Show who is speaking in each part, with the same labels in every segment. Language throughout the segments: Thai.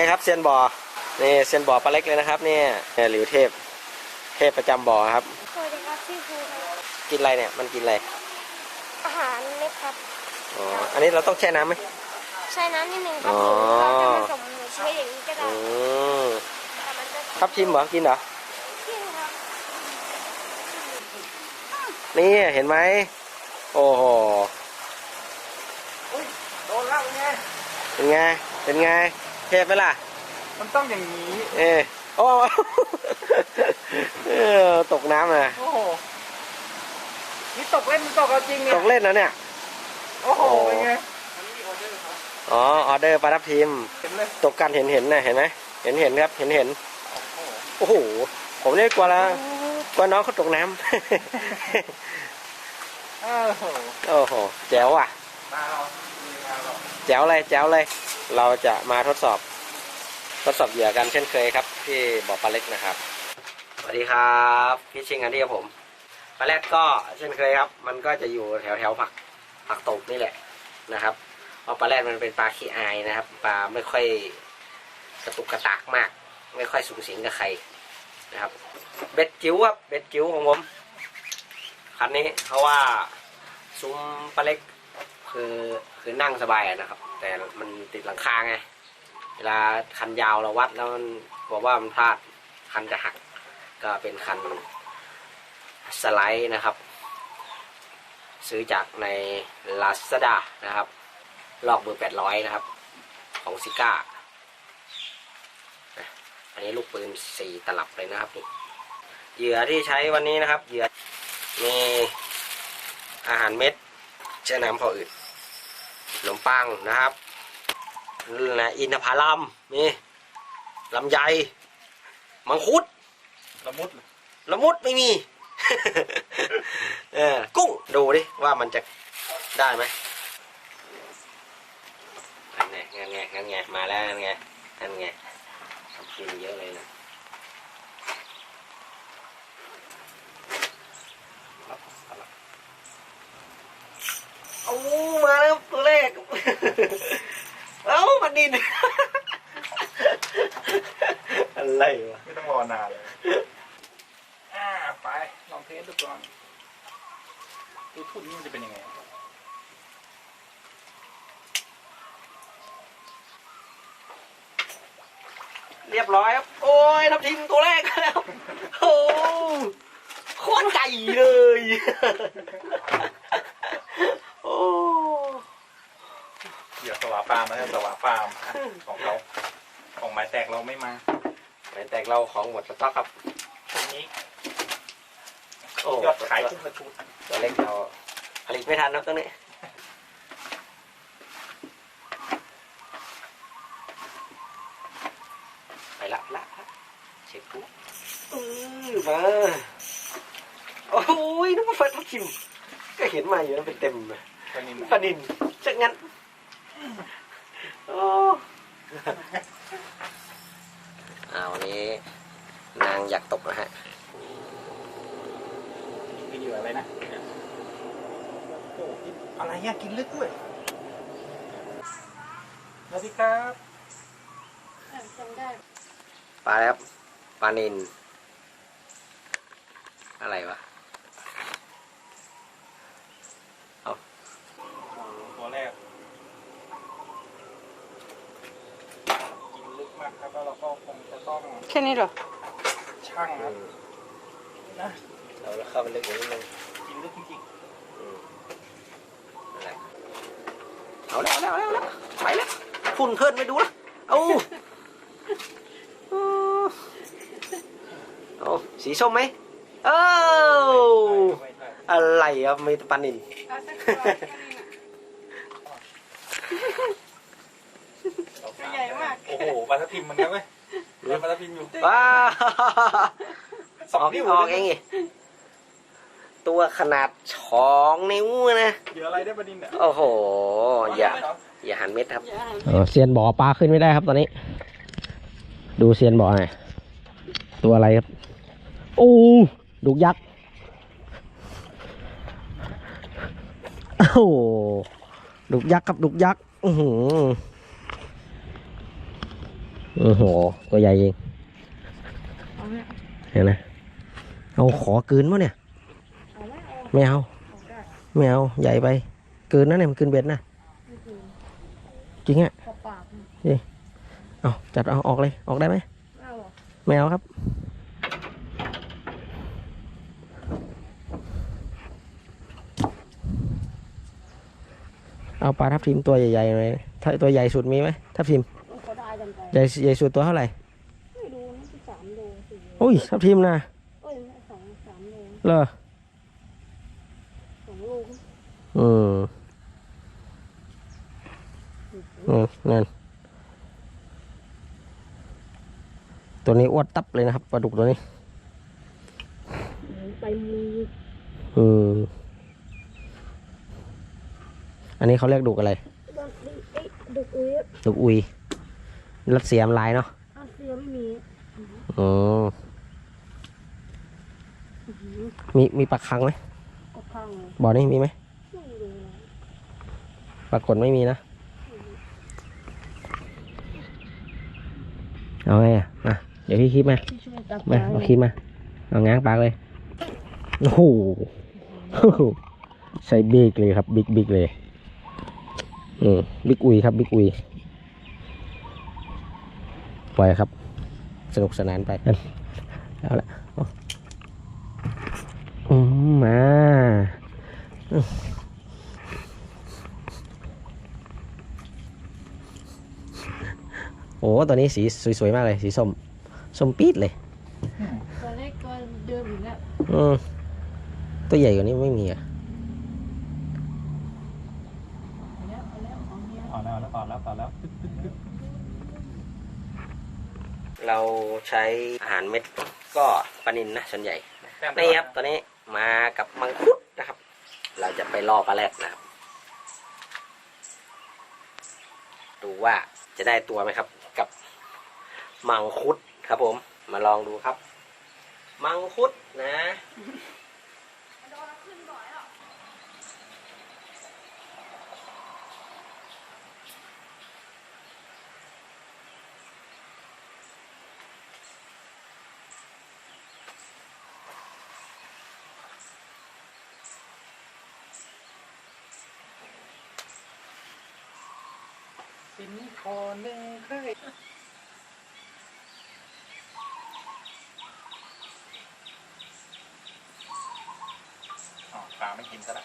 Speaker 1: ไงครับเซียนบ่อนี่เซียนบ่อปลาเล็กเลยนะครับเนี่ยเนี่ยหลิวเทพ เทพประจำบ่อครับ
Speaker 2: สวัสดีครับชื่อครูครับ
Speaker 1: กินอะไรเนี่ยมันกินอะไร
Speaker 2: อาหารเม็ดครับ
Speaker 1: อ๋ออันนี้เราต้องแช่น้ำไหม
Speaker 2: ใช้น้ำนิดนึงครับ
Speaker 1: อ๋อ
Speaker 2: เราจะผสมหมูช่วยอย่างนี้ก็ได้
Speaker 1: อืม
Speaker 2: แต่มันจะ
Speaker 1: ทับทิมเหรอกินเหรอ
Speaker 2: กินครับ
Speaker 1: นี่เห็นไหมโอ้โห
Speaker 3: โดนแล้วเป็นไง
Speaker 1: เป็นไงเป็นไง เทพไหมล่ะ
Speaker 3: มันต้องอย่างนี้
Speaker 1: เออโอ้ เออตกน้ำอะ
Speaker 3: โอ้โห นี่ตกเล่นมันตกเอาจริงเนี่ย
Speaker 1: ตกเล่นนะเนี่ย
Speaker 3: โอ้โห
Speaker 1: โอ้
Speaker 3: เป็นไง
Speaker 1: อ๋อ ออเดอร์ปลาทับทิม
Speaker 3: เห็นเลย
Speaker 1: ตกกันเห็นเห็นนะเห็นไหมเห็นเห็นครับเห็นเห็นโอ้โห ผมเนี่ยกลัวละกลัวน้องเขาตกน้ำ
Speaker 3: โอ้โห
Speaker 1: โอ้โห แจ๋วอะ
Speaker 3: มาเรามาเรา
Speaker 1: แจ๋วเลย แจ๋วเลย เราจะมาทดสอบทดสอบเหยื่อกันเช่นเคยครับ ที่บ่อปลาเล็กนะครับ สวัสดีครับพี่ชิงอันดี้ครับผมปลาแรกก็เช่นเคยครับ มันก็จะอยู่แถวแถวผักผักตบนี่แหละนะครับเพราะปลาแรกมันเป็นปลาขี้อายนะครับปลาไม่ค่อยกระตุกกระตากมาก ไม่ค่อยสูงสิงกับใครนะครับเบ็ดจิ๋วครับเบ็ดจิ๋วของผมคันนี้เพราะว่าซุ้มปลาเล็กคือคือนั่งสบายนะครับ แต่มันติดหลังคาไง เวลาคันยาวเราวัดแล้วมันกลัวว่ามันพลาดคันจะหัก ก็เป็นคันสไลด์นะครับ ซื้อจากใน Lazada นะครับ ลอกเบอร์800นะครับ ของซิก้าอันนี้ลูกปืนสี่ตลับเลยนะครับนี่เหยื่อที่ใช้วันนี้นะครับ เหยื่อมีอาหารเม็ดเชื่อน้ำพออืด ขนมปังนะครับนะอินทผลัมนี่ลำไยมังคุด
Speaker 3: ละมุด
Speaker 1: ละมุดไม่มี เออกุ้งดูดิว่ามันจะได้ไหมอันไงงั้นไงงั้นไงมาแล้วงั้นไงงั้นไงทำกินเยอะเลยนะเอามาแล้วตัวแรก เอ้ามั นิน อะไรวะ
Speaker 3: ไม่ต้องรอนานเลยอ่าไป ลองเทสดูก่อนดูทุ่นนี่มันจะเป็นยังไง
Speaker 1: เรียบร้อยครับ โอ้ยทับทิมตัวแรกแล้ว โอ้โคตรใหญ่เลย โอ้
Speaker 3: เดี๋ยว สวาปาล์มนะสวาปาล์มอะของเขาของไม้แตกเราไม่มา
Speaker 1: ไหนแตกเราของหมดสต็อกครับ
Speaker 3: ตรงนี้
Speaker 1: โอ้
Speaker 3: ยอดขายขึ้นมาชุด
Speaker 1: ตัวเล็กเราผลิตไม่ทันนะตัวนี้ไปละละละเช็คปุ๊บอือมาโอ้ยนึกว่าเฟิร์สทับทิมก็เห็นมาอยู่แล้วเป็นเต็มเลย
Speaker 3: ตอนนี้
Speaker 1: ปลานินจักงั้นโอ้อาวันนี้ นางอยากตกนะฮะ
Speaker 3: มีเหยื่ออะไรนะโอ้โหอะไรเนี่ยกินลึกด้วยสวัสดีครับ
Speaker 2: จำได้
Speaker 1: ปลาแล้วปลานินอะไรวะ
Speaker 3: ตัวแรก กินลึกมากครับแล้วเราก็คงจะต้อง
Speaker 2: แค่นี้เหรอ
Speaker 3: ช่างครับนะ
Speaker 1: เราเข้าไปลึกอีกนิดนึง
Speaker 3: กินลึกจริง
Speaker 1: นั่นแหละเอาแล้วเอาแล้วเอาแล้วไปแล้วฝุ่นเพิ่นไม่ดูละเอาเอาสีส้มไหมเอ้า
Speaker 3: ๆไม่ใช่
Speaker 1: อะไรครับมีแต่ปลานิน
Speaker 2: ใหญ่มาก
Speaker 3: โอ้โหปลาทับทิมมันนะเว้ย ได้ปลาทับทิมอยู่
Speaker 1: ว้าว
Speaker 3: สองนิ้ว
Speaker 1: ออกเองไงตัวขนาดสองนิ้วนะ
Speaker 3: เหยื่ออะไรได้ปลาดินเนี่ย
Speaker 1: โอ้โห อย่า อย่าหันเม็ดครับเซียนบ่อปลาขึ้นไม่ได้ครับตอนนี้ ดูเซียนบ่อหน่อยตัวอะไรครับ โอ้ดุกยักษ์โอ้โหดุกยักษ์ครับดุกยักษ์อือหือ โอ้โห ตัวใหญ่จริง
Speaker 2: เอาไหม
Speaker 1: เห็นไหมเอาขอกลืนวะเนี่ย
Speaker 2: เอาไหมเอา
Speaker 1: ไม่เอา
Speaker 2: เอาได้
Speaker 1: ไม่เอา ใหญ่ไปกลืนนะเนี่ยมันกลืนเบ็ดนะ
Speaker 2: ไม่คือ
Speaker 1: จริงอะ
Speaker 2: ขอปากมัน
Speaker 1: เอาจัดเอาออกเลย ออกได้ไหม
Speaker 2: เอาเหรอ
Speaker 1: ไม่เอาครับเอาปลาทับทิมตัวใหญ่ๆหน่อยถ้าตัวใหญ่สุดมีไหมทับทิม ใหญ่ใหญ่สุดตัวเท่าไหร่
Speaker 2: ไม่รู้นะที่สามโลสี่โล
Speaker 1: อุ้ยทับทิมนะ
Speaker 2: เอ้ยสองสามโล
Speaker 1: เหรอ
Speaker 2: สองโล
Speaker 1: อืมอืมนั่นตัวนี้อ้วนตับเลยนะครับปลาดุกตัวนี้
Speaker 2: ไปมือ
Speaker 1: อืมอันนี้เขาเรียกดุกอะไร
Speaker 2: โดนเอ้ยดุกอุ้ย
Speaker 1: ดุกอุย รัสเซียมนลายเนาะ
Speaker 2: อาเซียไม่มี
Speaker 1: อ๋อมีมีปลาคังไหม
Speaker 2: กดข้างเลย
Speaker 1: บ่อนี้มีไหม
Speaker 2: ไม่รู้นะ
Speaker 1: ปรากฏไม่มีนะ เอาไงอะมาเดี๋ยวพี่คลิปมา
Speaker 2: ที่ช่วยตัก
Speaker 1: มาเอาคลิปมา เอาง้างปากเลย โอ้โห ใส่บิ๊กเลยครับ บิ๊กบิ๊กเลย อืมบิ๊กอุยครับ บิ๊กอุย ปล่อยครับ สนุกสนานไปเอาละเอาอืมมาอืมโอ้ตัวนี้สีสวยๆมากเลย สีส้ม ส้มปี๊ดเลย
Speaker 2: ตัวเล็กตัวเดิมอีกแล้ว
Speaker 1: อืมตัวใหญ่กว่านี้ไม่มีอะ
Speaker 2: เอาแล้วเอาแล้วเอาเนี้ย
Speaker 3: ต่อแล้วแล้วต่อแล้วต่อแล้ว
Speaker 1: เราใช้อาหารเม็ดก็ปลานินนะส่วนใหญ่นี่ครับตอนนี้มากับมังคุดนะครับ เราจะไปล่อปลาแรดนะครับ ดูว่าจะได้ตัวไหมครับ กับมังคุดครับผมมาลองดูครับ มังคุดนะ
Speaker 3: คอหนึ่งเคยอ๋อปลาไม่กินซะละ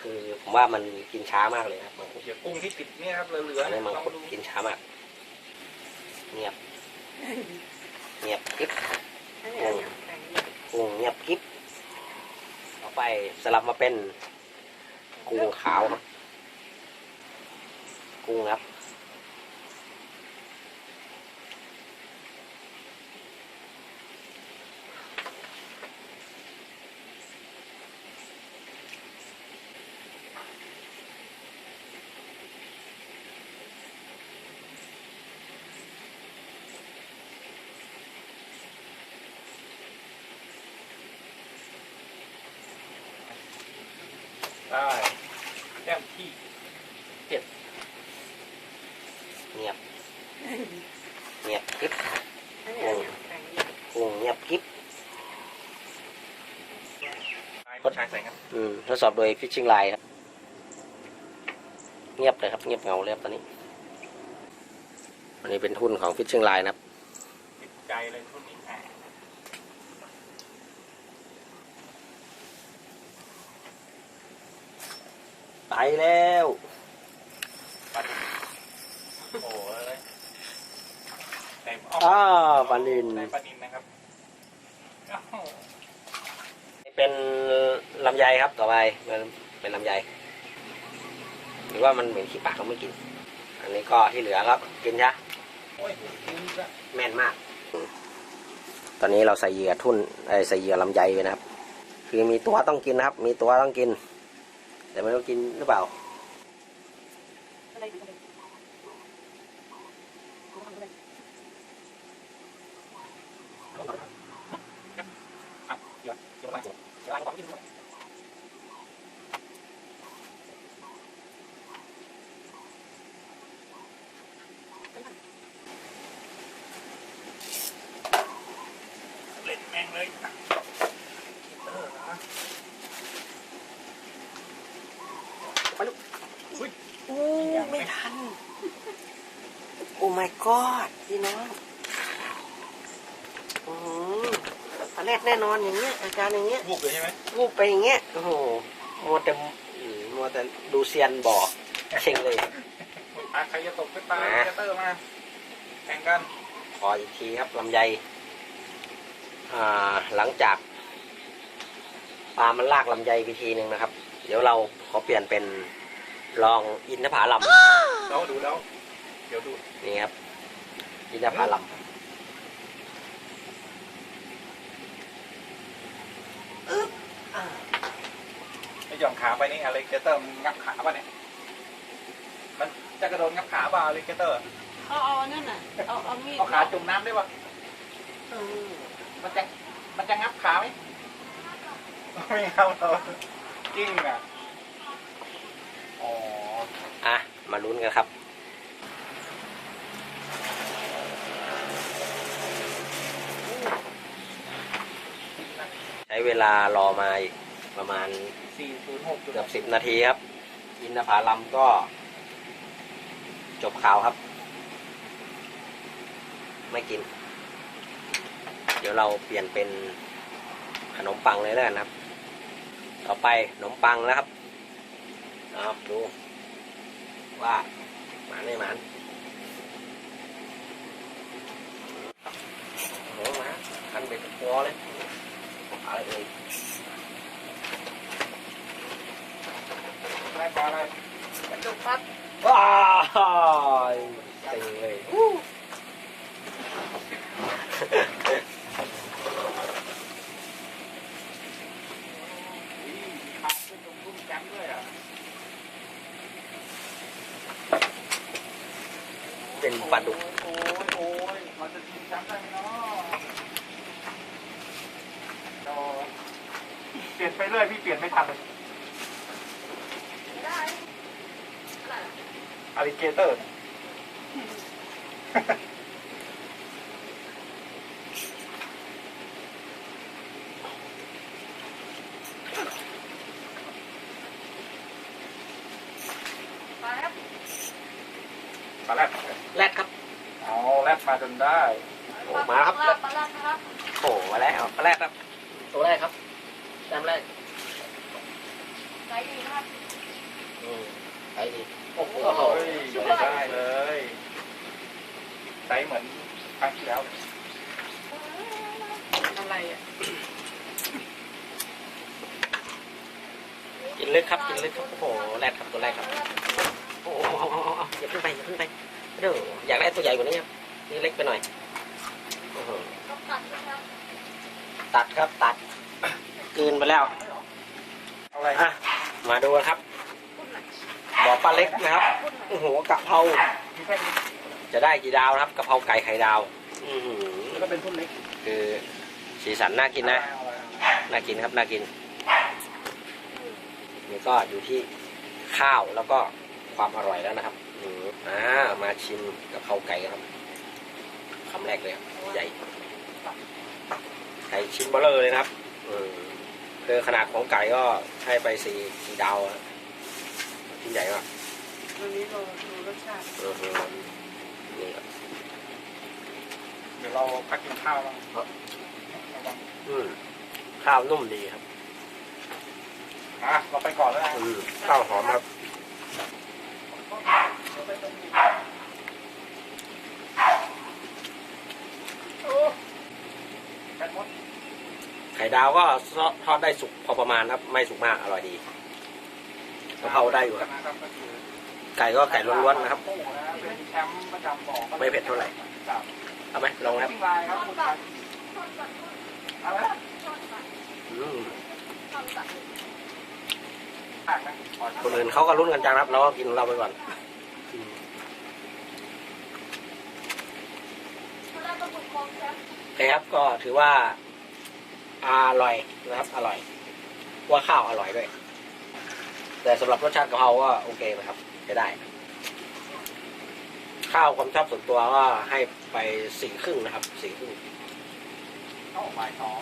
Speaker 1: คือผมว่ามันกินช้ามากเลยครับมังคุด
Speaker 3: เดี๋ยวกุ้งที่ติดเนี่ยครับเหลือ
Speaker 1: อัน
Speaker 3: ๆ
Speaker 1: นี้
Speaker 3: ล
Speaker 1: มัง
Speaker 3: อง
Speaker 1: คุด
Speaker 3: ดู
Speaker 1: กินช้ามาก เงียบ เงียบกิ๊บกุ้งกุ้งเงียบกิ๊บต่อไปสลับมาเป็นกุ้งขาวครับ กุ้งครับ
Speaker 3: ได้แต้มที่
Speaker 1: เงียบ เงียบกิ๊บกุ้งกุ้งเงียบกิ๊บ
Speaker 3: ก็ชายใส่ครับ
Speaker 1: อืมท ดสอบโดย Fishing Line ครับ เงียบเลยครับ เงียบเงาเลยครับตอนนี้อันนี้เป็นทุนของ Fishing Line นะครับ
Speaker 3: ติดใจเลยทุนนี้อะ
Speaker 1: ไปแล้ว
Speaker 3: ปลาดุกโอ้โหเลยเต็ม
Speaker 1: อ้าวปลานิน
Speaker 3: ได้ปลานินนะครับอ้าว
Speaker 1: เป็นลำไยครับต่อไปมันเป็นลำไย หรือว่ามันเหม็นขี้ปากเขาไม่กิน อันนี้ก็ที่เหลือก็กิน
Speaker 3: ยกินละ
Speaker 1: แม่นมาก ตอนนี้เราใส่เหยื่อทุ่นใส่เหยื่อลำไยไปนะครับ คือมีตัวต้องกินนะครับ มีตัวต้องกิน แต่ไม่รู้กินหรือเปล่า
Speaker 2: อะไรอะไรอะไร
Speaker 3: อะเดี๋ยวเดี๋ยวไปเดี๋ยวไปกินก่อน เล่นแม่งเลยเออนะ
Speaker 1: ไปลูกอุ้ยอู้ไม่ทัน โอ้ my god พี่น้องอืมปลาแรดแน่นอนอย่างเงี้ยอาการอย่างเงี้ย
Speaker 3: บุกเลยใช่ไหม
Speaker 1: วูบไปอย่างเงี้ยโอ้โหมัวแต่อืมมัวแต่ดูเซียนบ่อเชิงเลย
Speaker 3: อะใครจะตกขึ้นตา
Speaker 1: มา
Speaker 3: เจเตอร์มาแข่งกัน
Speaker 1: ขออีกทีครับลำไยอ่าหลังจากปลามันลากลำไยไปทีหนึ่งนะครับ เดี๋ยวเราขอเปลี่ยนเป็นลองอินทผลัม
Speaker 3: เราดูแล้ว เดี๋ยวดู
Speaker 1: นี่ครับอินทผลัม
Speaker 3: ไอ้หย่อนขาไปนี่อะไรเจเตอร์มันงับขาป่ะเนี่ย มันจะกระโดดงับขาป่ะอะไรเจเตอร์
Speaker 2: เอาเอานั่นน่ะ เอาเอามีด
Speaker 3: เอาขาจุ่มน้ำได้ป่ะ
Speaker 1: อืม
Speaker 3: มันจะมันจะงับขาไหมไม่เอาเราจริงอะ อ๋อ
Speaker 1: อะ มาลุ้นกันครับ ช้เวลารอมาอีกประมาณ
Speaker 3: สี่ศูนย์หก
Speaker 1: เกือบสิบนาทีครับ อินทผลัมก็ จบข่าวครับ ไม่กิน เดี๋ยวเราเปลี่ยนเป็นขนมปังเลยแล้วกันครับ ต่อไปขนมปังแล้วครับเอาดูว่าหมานไม่หมานโอ้โหมาคันเบ็ดคอเลยอะไรเอ่ย
Speaker 3: ได้ปลาอะไรเป็นลูกพัด
Speaker 1: ว้ายเต็งเลยอู้
Speaker 3: อุ้ยมีปลาขึ้นตรงรุ่มแก้มด้วยอะ
Speaker 1: เป็นปลาดุก
Speaker 3: โอ้ย โอ้ยเราจะกินซ้ำได้ไหมเนาะเราเป ลี่ยนไปเรื่อยพี่เปลี่ยนไม่ทันเลย
Speaker 2: ได้
Speaker 3: อลิเกเตอร์
Speaker 2: ไปครับ
Speaker 3: ปลาแรด
Speaker 1: แรดครับ
Speaker 3: เอาแรดมาจนได้
Speaker 1: โอ้มาครับ
Speaker 2: ปลาปลาครับ
Speaker 1: โอ้มาแล้วปลาแรดครับ ตัวแรกครับแต้มแรก
Speaker 2: ใจดีครับ
Speaker 1: อืมไป ดีโอ้โห
Speaker 3: โอ้ยได้เลยไซส์เหมือนครั้งที่แล้ว
Speaker 2: อะไรอะ
Speaker 1: กินลึกครับ กินลึกครับ โอ้โห แรดครับตัวแรกครับ โอ้โหเอาเอาเอาเอาอย่าขึ้นไปอย่าขึ้นไปเด้ออยากได้ตัวใหญ่กว่านี้ครับ นี่เล็กไปหน่อย โอ้โห
Speaker 2: ต้องตัดนะครับ
Speaker 1: ตัดครับตัดกลืนไปแล้ว
Speaker 3: เอาอะไร
Speaker 1: อะมาดูกันครับ บ่อปลาเล็กนะครับโอ้โหกะเพรา
Speaker 3: มีแค่นี้
Speaker 1: จะได้กี่ดาวนะครับกะเพราไก่ไข่ดาวอือหือ
Speaker 3: แล้วก็เป็นทุ่นเล็ก
Speaker 1: คือสีสันน่ากินนะ
Speaker 3: เอาอะไร
Speaker 1: น่ากินครับน่ากินนี่ก็อยู่ที่ข้าวแล้วก็ความอร่อยแล้วนะครับอืมอ่ามาชิมกะเพราไก่กันครับคำแรกเลยครับใหญ่ไก่ชิ้นเบลเลอร์เลยนะครับอืมคือขนาดของไก่ก็ให้ไปสี่สี่ดาวอะ ชิ้นใหญ่มาก
Speaker 2: วันนี้เราดูรสชาติ
Speaker 1: อือหือนี่ครับ
Speaker 3: เดี๋ยวเราพักกินข้าวแล้ว
Speaker 1: ครับ
Speaker 3: ระวัง
Speaker 1: อืมข้าวนุ่มดีครับ
Speaker 3: อะเราไปก่อนแล้วนะ
Speaker 1: อืมข้าวหอมครับ
Speaker 3: โอ้แคทมด
Speaker 1: ไข่ดาวก็ทอดได้สุกพอประมาณครับ ไม่สุกมากอร่อยดี กะเพราได้อยู่ครับ
Speaker 3: นะครับก็คือ
Speaker 1: ไก่ก็ไก่ล้วนๆนะครับ
Speaker 3: โอ้โหนะเป็นแชมป์ประจำบ่อ
Speaker 1: ไม่เผ็ดเท่าไหร่
Speaker 3: ครับ
Speaker 1: เอาไหมลองครับ
Speaker 3: วิ่งลายครับคุณครับเอาละ
Speaker 1: อืม
Speaker 3: ผ่านไหมผ่าน
Speaker 1: คนอื่นเขาก็รุ่นกันจังครับ เราก็กินของเราไปก่อนอืม
Speaker 2: เราต้องบุกคลองแชมป์
Speaker 1: โอเคครับก็ถือว่าอร่อยนะครับ อร่อย ว่าข้าวอร่อยด้วย แต่สำหรับรสชาติกะเพราก็โอเคไหมครับจะได้ ข้าวความชอบส่วนตัวก็ให้ไปสี่ครึ่งนะครับสี่ครึ่ง
Speaker 3: ข้าบ่ายสอง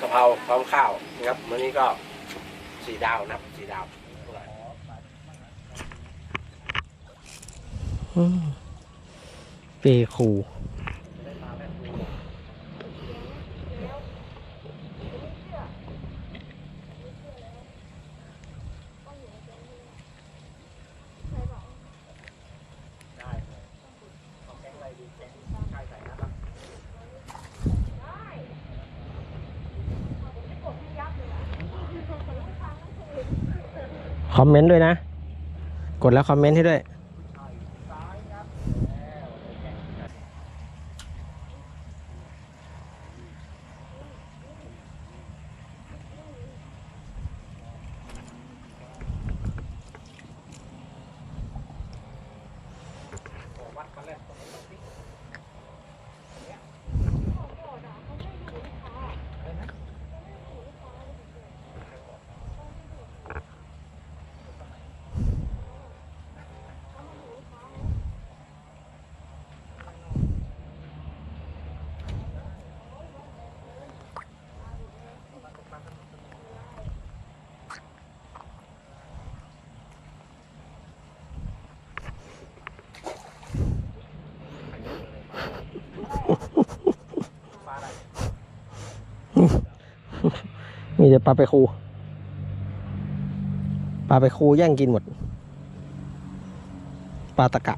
Speaker 1: กะเพราพร้อมข้าวนะครับวันนี้ก็สี่ดาวนะครับสี่ดาวเปคู
Speaker 3: ได้เลยเอาแกงอะไรดีแกงใช่ใส่นะครับ
Speaker 1: คอมเมนต์ด้วยนะ กดแล้วคอมเมนต์ให้ด้วย
Speaker 3: ซ้ายครับแล้วแกงโอ้วัดกันแล้วตรงนี้สิเนี่ยอะไรนะ ปลาอะไร
Speaker 1: มีแต่ปลาไปคูปลาไปคูแย่งกินหมด ปลาตะกะ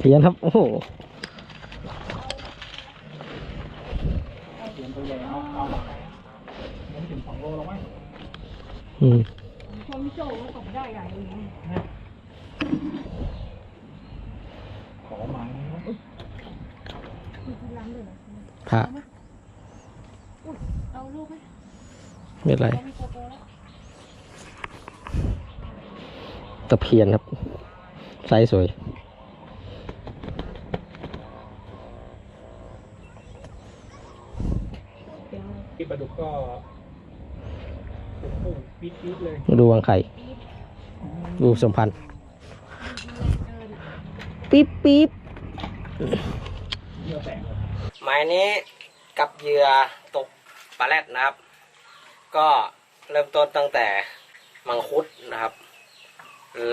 Speaker 1: เพียนครับ โอ้โหอืม
Speaker 2: คนโจ้ก็ตกได้ใหญ่เลย
Speaker 3: ขอมาเอ้ย
Speaker 2: มีที่ร้านด้วยเหรอ
Speaker 1: พระ
Speaker 2: เอาลูกไหม
Speaker 1: ไม่เป็นไร
Speaker 2: เรามีโกโก้แล้ว
Speaker 1: ตะเพียนครับ ไซส์สวย
Speaker 3: ที่ปลาดุกก็โอ้โหปี๊ดปี๊ดเลย
Speaker 1: ดูวังไข่ ดูสมพันธ์ปิ๊บปิ๊บ
Speaker 3: เยื่อแตกเลย
Speaker 1: หมายนี้กับเหยื่อตกปลาแรดนะครับ ก็เริ่มต้นตั้งแต่มังคุดนะครับ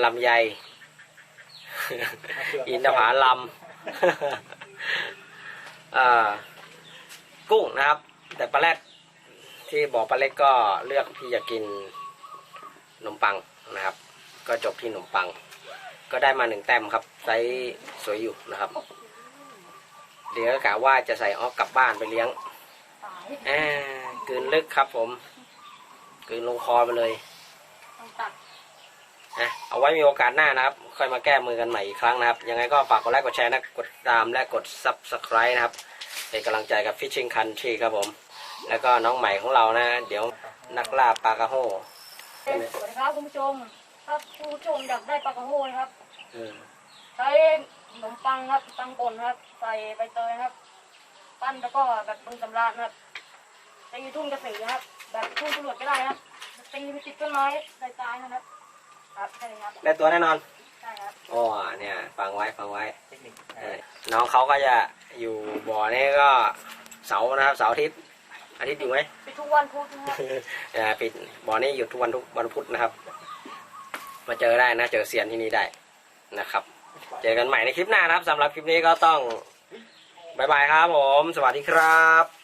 Speaker 1: ลำไย อินทผาลำอ่ากุ้งนะครับ แต่ปลาแรดที่บอกปลาเล็กก็เลือกที่จะกินขนมปังนะครับ ก็จบที่ขนมปัง ก็ได้มาหนึ่งแต้มครับไซส์สวยอยู่นะครับ เดี๋ยวกะว่าจะใส่ออกกลับบ้านไปเลี้ยง
Speaker 2: ตาย
Speaker 1: อ่ากลืนลึกครับผม กลืนลงคอไปเลย
Speaker 2: ต้องตัด
Speaker 1: นะเอาไว้มีโอกาสหน้านะครับ ค่อยมาแก้มือกันใหม่อีกครั้งนะครับ ยังไงก็ฝากกดไลค์กดแชร์นะกดตามและกด subscribe นะครับ เป็นกำลังใจกับ Fishing Country ครับผม แล้วก็น้องใหม่ของเรานะ เดี๋ยวนักล่าปลากระโฮ
Speaker 2: สวัสดีครับคุณผู้ชมถ้าคุณผู้ชมอยากได้ปลากระโฮนะครับ
Speaker 1: เออ
Speaker 2: ใช้ขนมปังครับปังป่นครับ ใส่ใบเตยครับ ปั้นแล้วก็แบบปรุงสำราญครับตีทุ่งกระสือครับ แบบทุ่งตำรวจก็ได้ครับตีไปติดต้นไม้ใส่ตายนะครับ ครับใช่ครับ
Speaker 1: ได้ตัวแน่นอน
Speaker 2: ใช่ครับ
Speaker 1: อ๋อเนี่ยฟังไว้ฟังไว้
Speaker 3: เทคนิค
Speaker 1: เออน้องเขาก็จะอยู่บ่อนี้ก็เสาร์นะครับเสาร์อาทิตย์อาทิตย์อยู่ไหม
Speaker 2: ไปทุกวันพุธนะครับ
Speaker 1: อ่าปิดบ่อนี้หยุดทุกวันทุกวันพุธนะครับ มาเจอได้นะเจอเซียนที่นี่ได้นะครับ เจอกันใหม่ในคลิปหน้านะครับสำหรับคลิปนี้ก็ต้องบายบายครับผม สวัสดีครับ